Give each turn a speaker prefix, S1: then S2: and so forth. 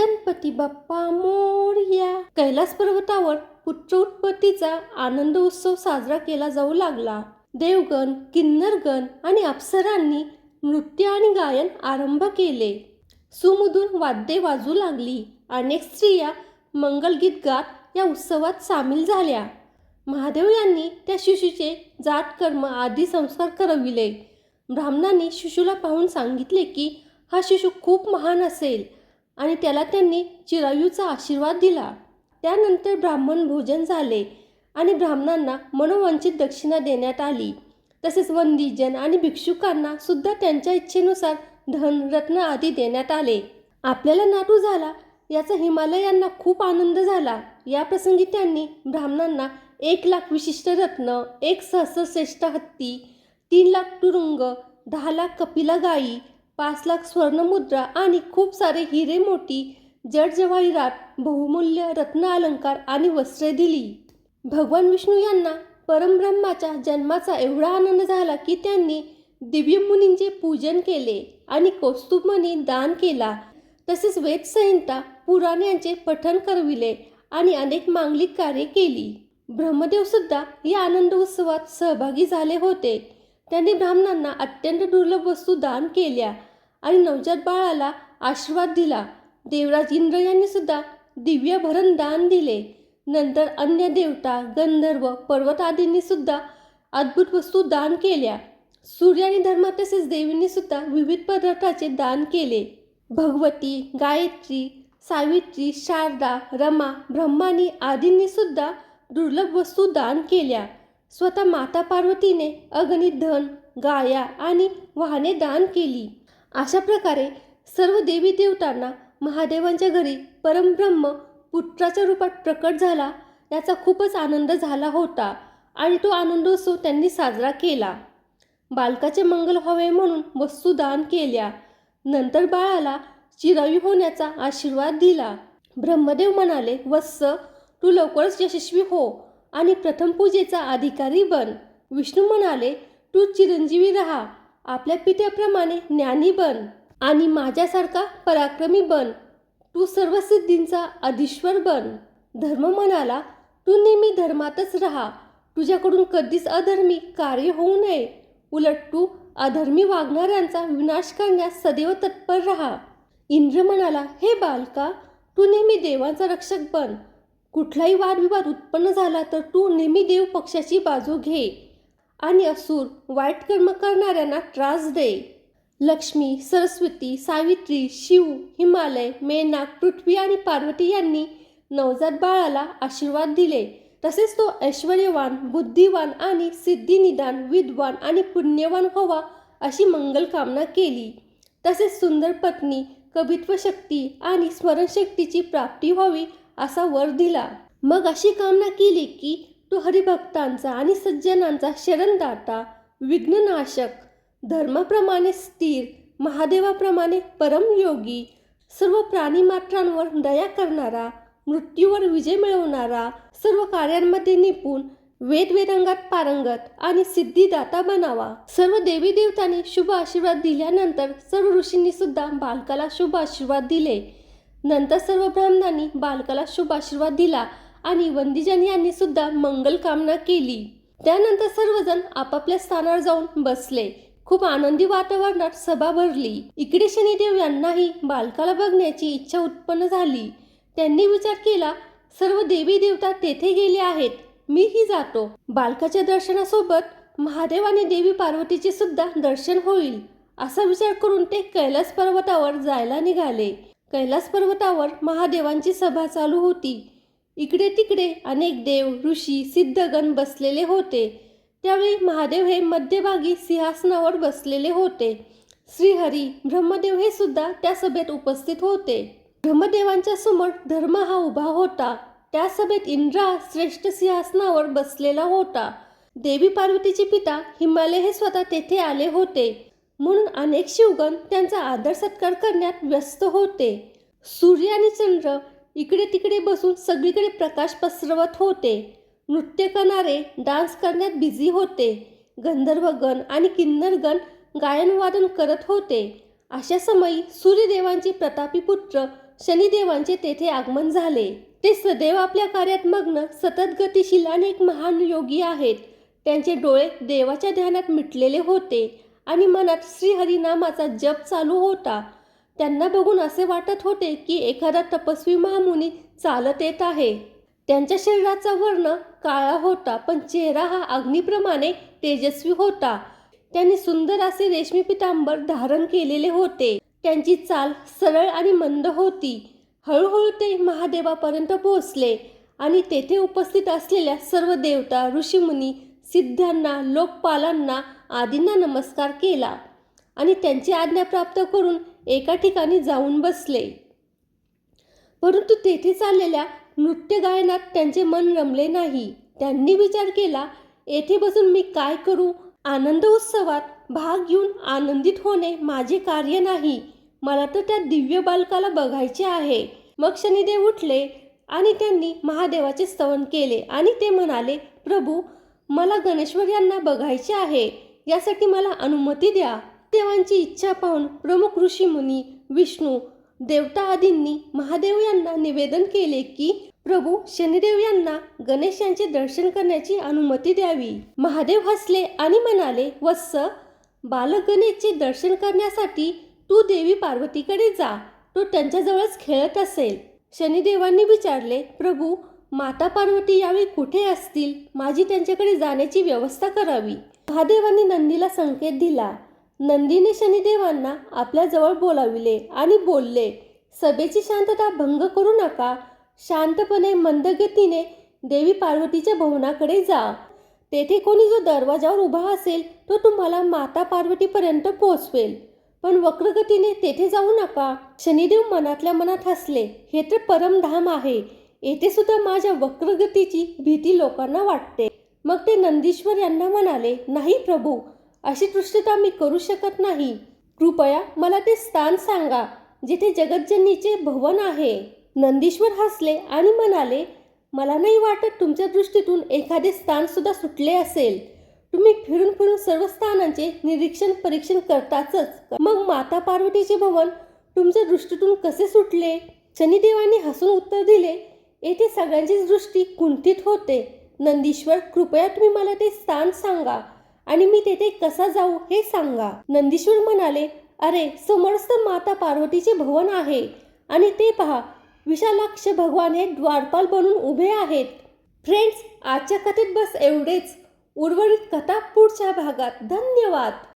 S1: गणपती बाप्पा मोरया. कैलास पर्वतावर पुत्र उत्पत्तीचा आनंद उत्सव साजरा केला जाऊ लागला. देवगण किन्नरगण आणि अप्सरांनी नृत्य आणि गायन आरंभ केले. सुमधून वाद्ये वाजू लागली. अनेक स्त्रिया मंगलगीत गात या उत्सवात सामील झाल्या. महादेव यांनी त्या शिशूचे जात कर्म आदी संस्कार करविले. ब्राह्मणांनी शिशूला पाहून सांगितले की हा शिशू खूप महान असेल. आणि त्याला त्यांनी चिरायूचा आशीर्वाद दिला. त्यानंतर ब्राह्मण भोजन झाले आणि ब्राह्मणांना मनोवंचित दक्षिणा देण्यात आली. तसेच वंदीजन आणि भिक्षुकांना सुद्धा त्यांच्या इच्छेनुसार धन रत्न आदी देण्यात आले. आपल्याला नाटू झाला याचा हिमालयांना खूप आनंद झाला. या प्रसंगी त्यांनी ब्राह्मणांना एक लाख विशिष्ट रत्न एक सहस्रश्रेष्ठ हत्ती तीन लाख तुरुंग दहा लाख कपिला गायी पाच लाख स्वर्णमुद्रा आणि खूप सारे हिरे मोती जडजवाहिरात बहुमूल्य रत्न अलंकार आणि वस्त्रे दिली. भगवान विष्णू यांना परमब्रह्माच्या जन्माचा एवढा आनंद झाला की त्यांनी दिव्यमुनींचे पूजन केले आणि कौस्तुभमणी दान केला. तसेच वेदसंहिता पुराण यांचे पठण करविले आणि अनेक मांगलिक कार्ये केली. ब्रह्मदेव सुद्धा या आनंद उत्सवात सहभागी झाले होते. त्यांनी ब्राह्मणांना अत्यंत दुर्लभ वस्तू दान केल्या. आणि नवजात बाळाला आशीर्वाद दिला. देवराज इंद्र यांनी सुद्धा दिव्यभरण दान दिले. नंतर अन्य देवता गंधर्व पर्वत आदींनी सुद्धा अद्भुत वस्तू दान केल्या. सूर्य आणि धर्मा तसेच देवींनी सुद्धा विविध पदार्थाचे दान केले. भगवती गायत्री सावित्री शारदा रमा ब्रह्मानी आदींनी सुद्धा दुर्लभ वस्तू दान केल्या. स्वतः माता पार्वतीने अगणित धन गाया आणि वाहने दान केली. अशा प्रकारे सर्व देवी देवतांना महादेवांच्या घरी परमब्रह्म पुत्राच्या रूपात प्रकट झाला. याचा खूपच आनंद झाला होता आणि तो आनंदोत्सव त्यांनी साजरा केला. बालकाचे मंगल व्हावे म्हणून वस्तू दान केल्या. नंतर बाळाला चिरावी होण्याचा आशीर्वाद दिला. ब्रह्मदेव म्हणाले वत्स तू लवकरच यशस्वी हो आणि प्रथम पूजेचा अधिकारी बन. विष्णू म्हणाले तू चिरंजीवी राहा. आपल्या पित्याप्रमाणे ज्ञानी बन आणि माझ्यासारखा पराक्रमी बन. तू सर्व सिद्धींचा अधीश्वर बन. धर्म म्हणाला तू नेहमी धर्मातच राहा. तुझ्याकडून कधीच अधर्मी कार्य होऊ नये. उलट तू अधर्मी वागणाऱ्यांचा विनाश करण्यास सदैव तत्पर राहा. इंद्र म्हणाला हे बालका तू नेहमी देवांचा रक्षक बन. कुठलाही वादविवाद उत्पन्न झाला तर तू नेहमी देव पक्षाची बाजू घे. आणि असुर वाईट कर्म करणाऱ्यांना त्रास दे लक्ष्मी सरस्वती सावित्री शिव हिमालय मेनाक पृथ्वी आणि पार्वती यांनी नवजात बाळाला आशीर्वाद दिले. तसेच तो ऐश्वर्यवान बुद्धिवान आणि सिद्धिनिदान विद्वान आणि पुण्यवान व्हावा अशी मंगल कामना केली. तसेच सुंदर पत्नी कवित्व शक्ती आणि स्मरणशक्तीची प्राप्ती व्हावी असा वर दिला. मग अशी कामना केली की तो हरिभक्तांचा आणि सज्जनांचा शरणदाता विघ्ननाशक धर्माप्रमाणे स्थिर महादेवाप्रमाणे परमयोगी सर्व प्राणीमात्रांवर दया करणारा मृत्यूवर विजय मिळवणारा सर्व कार्यांमध्ये निपुण वेदवेदांगात पारंगत आणि सिद्धिदाता बनावा. सर्व देवी देवतांनी शुभ आशीर्वाद दिल्यानंतर सर्व ऋषींनी सुद्धा बालकाला शुभ आशीर्वाद दिले. नंतर सर्व ब्राह्मणांनी बालकाला शुभ आशीर्वाद दिला. आणि वंदीजन यांनी सुद्धा मंगल कामना केली. त्यानंतर सर्वजण आपापल्या स्थानावर जाऊन बसले. खूप आनंदी वातावरणात सभा भरली. इकडे शनिदेव यांनाही बालकाला बघण्याची इच्छा उत्पन्न झाली. त्यांनी विचार केला सर्व देवी देवता तेथे गेले आहेत. मीही जातो. बालकाच्या दर्शनासोबत महादेव आणि देवी पार्वतीचे सुद्धा दर्शन होईल. असा विचार करून ते कैलास पर्वतावर जायला निघाले. कैलास पर्वतावर महादेवांची सभा चालू होती. इकडे तिकडे अनेक देव ऋषी सिद्धगण बसलेले होते. त्यावेळी महादेव हे मध्यभागी सिंहासनावर बसलेले होते. श्रीहरी ब्रह्मदेव हे सुद्धा त्या सभेत उपस्थित होते. ब्रह्मदेवांच्या समोर धर्म हा उभा होता. त्या सभेत इंद्रा श्रेष्ठ सिंहासनावर बसलेला होता. देवी पार्वतीचे पिता हिमालय हे स्वतः तेथे आले होते. म्हणून अनेक शिवगण त्यांचा आदर सत्कार करण्यात व्यस्त होते. सूर्य आणि चंद्र इकडे तिकडे बसून सगळीकडे प्रकाश पसरवत होते. नृत्य करणारे डान्स करण्यात बिझी होते. गंधर्वगण आणि किन्नरगण गायनवादन करत होते. अशा समयी सूर्यदेवांचे प्रतापी पुत्र शनिदेवांचे तेथे आगमन झाले. ते सदैव आपल्या कार्यात मग्न सतत गतिशील आणि एक महान योगी आहेत. त्यांचे डोळे देवाच्या ध्यानात मिटलेले होते आणि मनात श्रीहरिनामाचा जप चालू होता. त्यांना बघून असे वाटत होते की एखादा तपस्वी महामुनी चालत येत आहे. त्यांच्या शरीराचा वर्ण काळा होता पण चेहरा हा अग्नीप्रमाणे तेजस्वी होता. त्यांनी सुंदर असे रेशमी पितांबर धारण केलेले होते. त्यांची चाल सरळ आणि मंद होती. हळूहळू ते महादेवापर्यंत पोहोचले आणि तेथे उपस्थित असलेल्या सर्व देवता ऋषीमुनी सिद्धांना लोकपालांना आदींना नमस्कार केला आणि त्यांची आज्ञा प्राप्त करून एका ठिकाणी जाऊन बसले. परंतु तेथे चाललेल्या नृत्य गायनात त्यांचे मन रमले नाही. त्यांनी विचार केला येथे बसून मी काय करू? आनंद उत्सवात भाग घेऊन आनंदित होणे माझे कार्य नाही. मला तर त्या दिव्य बालकाला बघायचे आहे. मग शनिदेव उठले आणि त्यांनी महादेवाचे स्तवन केले आणि ते म्हणाले प्रभू मला गणेश्वर यांना बघायचे आहे. यासाठी मला अनुमती द्या. देवांची इच्छा पाहून प्रमुख ऋषीमुनी विष्णू देवता आदींनी महादेव यांना निवेदन केले की प्रभू शनिदेव यांना गणेश यांचे दर्शन करण्याची अनुमती द्यावी. महादेव हसले आणि म्हणाले वत्स बालक गणेशचे दर्शन करण्यासाठी तू देवी पार्वतीकडे जा. तो त्यांच्याजवळच खेळत असेल. शनिदेवांनी विचारले प्रभू माता पार्वती यावेळी कुठे असतील? माझी त्यांच्याकडे जाण्याची व्यवस्था करावी. महादेवांनी नंदीला संकेत दिला. नंदीने शनिदेवांना आपल्याजवळ बोलाविले आणि बोलले सभेची शांतता भंग करू नका. शांतपणे मंदगतीने देवी पार्वतीच्या भवनाकडे जा. तेथे कोणी जो दरवाजावर उभा असेल तो तुम्हाला माता पार्वतीपर्यंत पोहोचवेल. पण वक्रगतीने तेथे जाऊ नका. शनिदेव मनातल्या मनात हसले हे तर परमधाम आहे. येथे सुद्धा माझ्या वक्रगतीची भीती लोकांना वाटते. मग ते नंदीश्वर यांना म्हणाले नाही प्रभू अशी दृष्टता मी करू शकत नाही. कृपया मला ते स्थान सांगा जिथे जगज्जनीचे भवन आहे. नंदीश्वर हसले आणि म्हणाले मला नाही वाटत तुमच्या दृष्टीतून एखादे स्थान सुद्धा सुटले असेल. तुम्ही फिरून फिरून सर्व स्थानांचे निरीक्षण परीक्षण करताचच मग माता पार्वतीचे भवन तुमच्या दृष्टीतून कसे सुटले? शनिदेवाने हसून उत्तर दिले येथे सगळ्यांचीच दृष्टी कुंठित होते. नंदीश्वर कृपया तुम्ही मला ते स्थान सांगा. आणि मी तेथे कसा जाऊ हे सांगा. नंदीश्वर म्हणाले अरे समर्थ माता पार्वतीचे भवन आहे. आणि ते पहा विशालाक्ष भगवान हे द्वारपाल बनून उभे आहेत. फ्रेंड्स आजच्या कथेत बस एवढेच. उर्वरित कथा पुढच्या भागात. धन्यवाद.